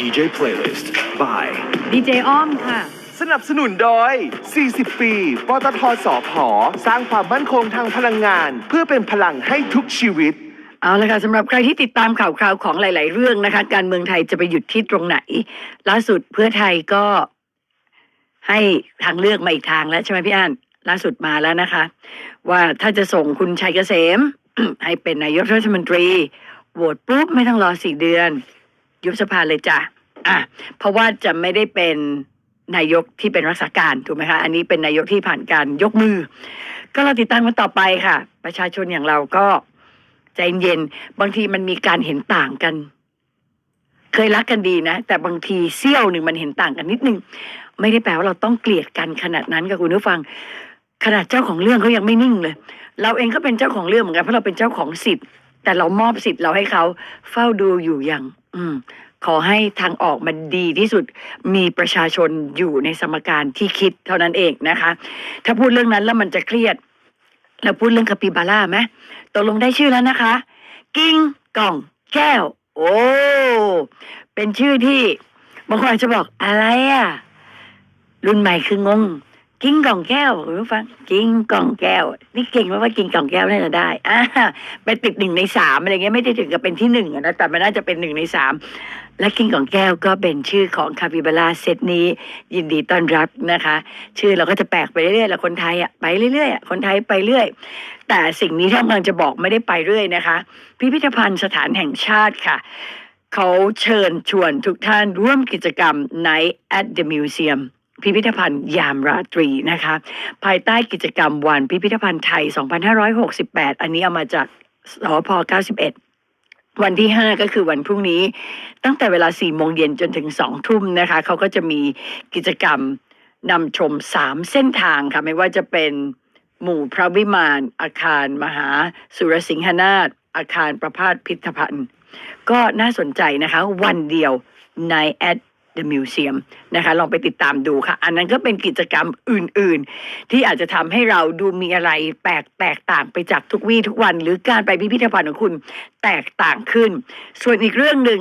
DJ Playlist by ดีเจอ้อมค่ะ สนับสนุนโดย 40 ปี ปตทสอพอสร้างความมั่นคงทางพลังงาน เพื่อเป็นพลังให้ทุกชีวิต เอาละค่ะสำหรับใครที่ติดตามข่าวคราวของหลาย ๆ เรื่องนะคะ การเมืองไทยจะไปหยุดที่ตรงไหน ล่าสุดเพื่อไทยก็ให้ทางเลือกมาอีกทางแล้วใช่ไหมพี่อันล่าสุดมาแล้วนะคะ ว่าถ้าจะส่งคุณชัยเกษม ให้เป็นนายกรัฐมนตรีโหวตปุ๊บไม่ต้องรอสี่เดือน ยุบสภาเลยจ้ะอะเพราะว่าจะไม่ได้เป็นนายกที่เป็นรักษาการถูกไหมคะ อันนี้เป็นนายกที่ผ่านการยกมือ ก็เราติดตามกันต่อไปค่ะ ประชาชนอย่างเราก็ใจเย็นบางทีมันมีการเห็นต่างกัน เคยรักกันดีนะ แต่บางทีเสี้ยวหนึ่งมันเห็นต่างกันนิดนึง ไม่ได้แปลว่าเราต้องเกลียดกันขนาดนั้นกับคุณผู้ฟัง ขนาดเจ้าของเรื่องเขายังไม่นิ่งเลย เราเองก็เป็นเจ้าของเรื่องเหมือนกันเพราะเราเป็นเจ้าของสิทธิ์ แต่เรามอบสิทธิ์เราให้เขาเฝ้าดูอยู่อย่าง อืม ขอให้ทางออกมันดีที่สุดมีประชาชนอยู่ในสมการที่คิดเท่านั้นเองนะคะ ถ้าพูดเรื่องนั้นแล้วมันจะเครียดเราพูดเรื่องคาปิบาร่าไหมตกลงได้ชื่อแล้วนะคะ กิ้งก่องแก้ว โอ้เป็นชื่อที่บางคนอาจจะบอกอะไรอะ รุ่นใหม่คืองง กิ้งกล่องแก้วคุณผู้ฟังกิ้งกล่องแก้ว นี่เก่งมากว่ากิ้งกล่องแก้วน่าจะได้อ่าไปติดหนึ่งในสามอะไรเงี้ยไม่ได้ถึงกับเป็นที่หนึ่งนะแต่มันน่าจะเป็นหนึ่งในสามและกิ้งกล่องแก้วก็เป็นชื่อของคาปิบาร่าเซตนี้ ยินดีต้อนรับนะคะ ชื่อเราก็จะแปลกไปเรื่อยๆแล้วคนไทยอะไปเรื่อยๆคนไทยไปเรื่อย แต่สิ่งนี้ที่กำลังจะบอกไม่ได้ไปเรื่อยนะคะ พิพิธภัณฑ์สถานแห่งชาติค่ะเขาเชิญชวนทุกท่านร่วมกิจกรรม Night at the Museum พิพิธภัณฑ์ยามราตรีนะคะ ภายใต้กิจกรรมวันพิพิธภัณฑ์ไทย 2568 อันนี้เอามาจากสพ91วันที่ 5 ก็คือวันพรุ่งนี้ ตั้งแต่เวลา4โมงเย็นจนถึง2ทุ่มนะคะ เขาก็จะมีกิจกรรมนำชม 3 เส้นทางค่ะ ไม่ว่าจะเป็นหมู่พระวิมาน อาคารมหา สุรสิงหนาถอาคารประพาสพิพิธภัณฑ์ ก็น่าสนใจนะคะ วันเดียวใน at the museum นะคะลองไปติดตามดูค่ะ อันนั้นก็เป็นกิจกรรมอื่นๆ ที่อาจจะทำให้เราดูมีอะไรแปลกแตกต่างไปจากทุกวี่ทุกวัน หรือการไปพิพิธภัณฑ์ของคุณแตกต่างขึ้น ส่วนอีกเรื่องหนึ่ง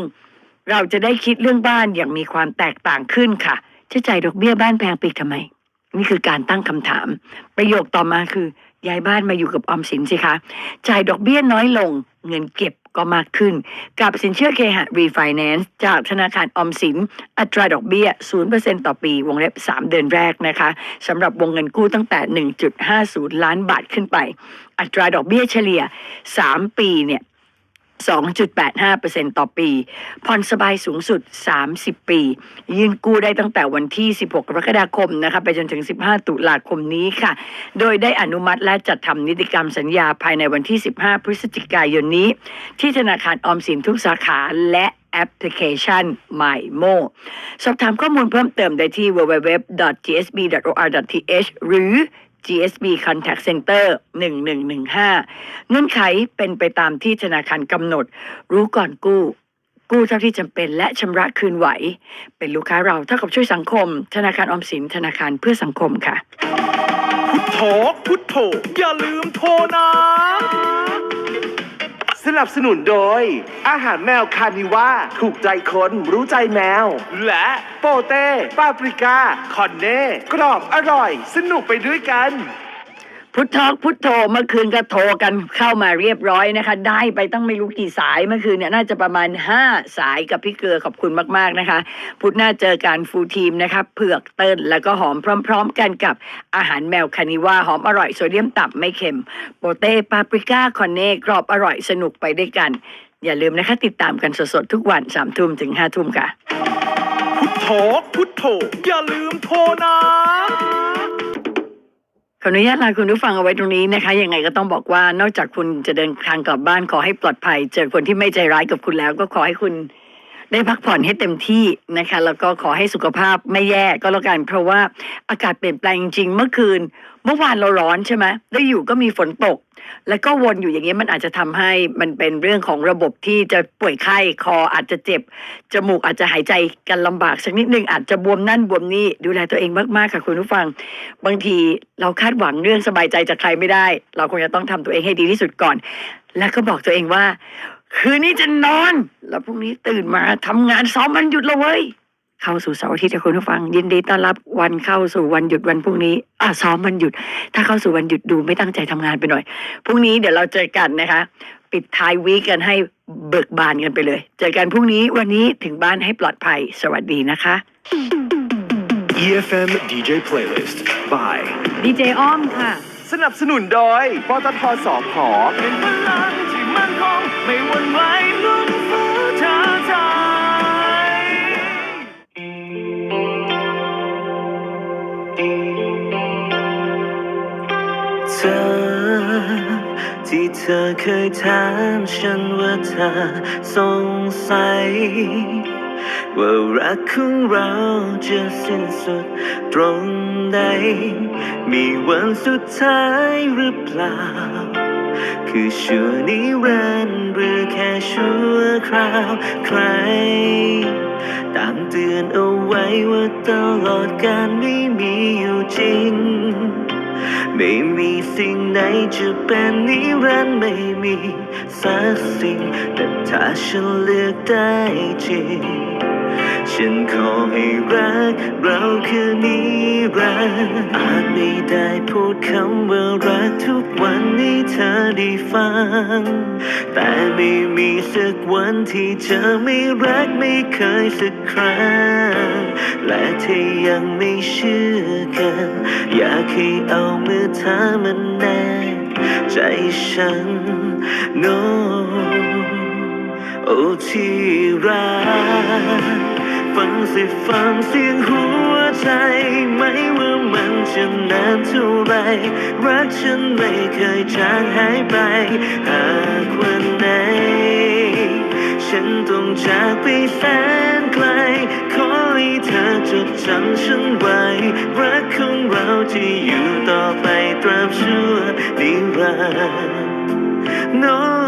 เราจะได้คิดเรื่องบ้านอย่างมีความแตกต่างขึ้นค่ะจะจ่ายดอกเบี้ยบ้านแพงไปอีกทำไม นี่คือการตั้งคำถาม ประโยคต่อมาคือย้ายบ้านมาอยู่กับออมสินสิคะจ่ายดอกเบี้ยน้อยลง เงินเก็บ ก็มากขึ้น กับสินเชื่อเคหะรีไฟแนนซ์จากธนาคารออมสิน อัตราดอกเบี้ย 0%ต่อปี วงเล็บ 3 เดือนแรกนะคะสำหรับวงเงินกู้ตั้งแต่ 1.50 ล้านบาทขึ้นไป อัตราดอกเบี้ยเฉลี่ย 3 ปีเนี่ย 2.85%ต่อปี ผ่อนสบายสูงสุด 30 ปี ยื่นกู้ได้ตั้งแต่วันที่ 16 กรกฎาคมนะคะ ไปจนถึง 15 ตุลาคมนี้ค่ะ โดยได้อนุมัติและจัดทำนิติกรรมสัญญาภายในวันที่ 15 พฤศจิกายนนี้ ที่ธนาคารออมสินทุกสาขาและแอปพลิเคชัน MyMo สอบถามข้อมูลเพิ่มเติมได้ที่ www.gsb.or.th หรือ GSB Contact Center 1115 เงื่อนไขเป็นไปตามที่ธนาคารกำหนด รู้ก่อนกู้ กู้เท่าที่จำเป็นและชำระคืนไหว เป็นลูกค้าเราเท่ากับช่วยสังคม ธนาคารออมสินธนาคารเพื่อสังคมค่ะ พุทโธพุทโธอย่าลืมโทรนะ นับสนุนโดย อาหารแมวคานิว่าถูกใจคนรู้ใจแมว และโปเต้ปาปริก้าคอนเน่กรอบอร่อย สนุกไปด้วยกัน พุททอกพุทโธเมื่อคืนก็โทรกันเข้ามาเรียบร้อยนะคะ ได้ไปตั้งไม่รู้กี่สายเมื่อคืนเนี่ยน่าจะประมาณ 5 สายกับพี่เกลือขอบคุณมากๆนะคะ พุธหน้าเจอการฟูลทีมนะคะเผือกเติ้ลแล้วก็หอมพร้อม ๆ กันกับอาหารแมวคานิว่าหอมอร่อยโซเดียมต่ำไม่เค็มโปเต้ปาปริก้าคอนเน่กรอบอร่อยสนุกไปด้วยกัน อย่าลืมนะคะ ติดตามกันสดๆทุกวันสามทุ่มถึงห้าทุ่มค่ะ พุทโธพุทโธอย่าลืมโทรนะ ขออนุญาตลาคุณผู้ฟังเอาไว้ตรงนี้นะคะยังไงก็ต้องบอกว่านอกจากคุณจะเดินทางกลับบ้านขอให้ปลอดภัย เจอคนที่ไม่ใจร้ายกับคุณแล้วก็ขอให้คุณ ได้พักผ่อนให้เต็มที่นะคะ แล้วก็ขอให้สุขภาพไม่แย่ก็แล้วกัน เพราะว่าอากาศเปลี่ยนแปลงจริงเมื่อคืน เมื่อวานเราร้อนใช่ไหมแล้อยู่ก็มีฝนตก แล้วก็วนอยู่อย่างนี้มันอาจจะทำให้มันเป็นเรื่องของระบบที่จะป่วยไข้คออาจจะเจ็บ จมูกอาจจะหายใจกันลำบากสักนิดนึงอาจจะบวมนั่นบวมนี่ดูแลตัวเองมากๆค่ะคุณผู้ฟัง บางทีเราคาดหวังเรื่องสบายใจจากใครไม่ได้ เราคงจะต้องทำตัวเองให้ดีที่สุดก่อน แล้วก็บอกตัวเองว่า คืนนี้จะนอน แล้วพรุ่งนี้ตื่นมาทำงานซ้อมวันหยุดและเว้ย เข้าสู่เสาร์อาทิตย์ค่ะคุณผู้ฟัง ยินดีต้อนรับวันเข้าสู่วันหยุดวันพรุ่งนี้อะซ้อมวันหยุด ถ้าเข้าสู่วันหยุดดูไม่ตั้งใจทำงานไปหน่อยพรุ่งนี้เดี๋ยวเราเจอกันนะคะ ปิดท้ายวีคกันให้เบิกบานกันไปเลย เจอกันพรุ่งนี้วันนี้ถึงบ้านให้ปลอดภัยสวัสดีนะคะ EFM DJ Playlist by ดีเจอ้อมค่ะ สนับสนุนโดยปตทสอพอเป็นพลังที่มั่นคง ไม่หวั่นไหวลุ้นฟ้าทาทายเธอที่เธอเคยถามฉันว่าเธอสงสัย ว่ารักของเราจะสิ้นสุดตรงใด มีวันสุดท้ายหรือเปล่า คือชั่วนิรันดร์หรือแค่ชั่วคราวใครต่างเตือนเอาไว้ว่าตลอดการไม่มีอยู่จริง ไม่มีสิ่งไหนจะเป็นนิรันดร์ไม่มีสักสิ่ง แต่ถ้าฉันเลือกได้จริง ฉันขอให้รัก เราคือนิรันดร์อาจไม่ได้พูดคำว่ารักทุกวันให้เธอได้ฟัง แต่ไม่มีสักวันที่เธอไม่รักไม่เคยสักครั้ง และที่ยังไม่เชื่อกัน อยากให้เอามือเธอมันแนบใจฉัน no โอ้ที่รัก ฟังสิฟังเสียงหัวใจไหมว่ามันจะนานเท่าไร รักฉันไม่เคยจางหายไป หากวันไหน ฉันต้องจากไปแสนไกล ขอให้เธอจดจำฉันไว้ รักของเราจะอยู่ต่อไปตราบชั่วนิรันดร์ no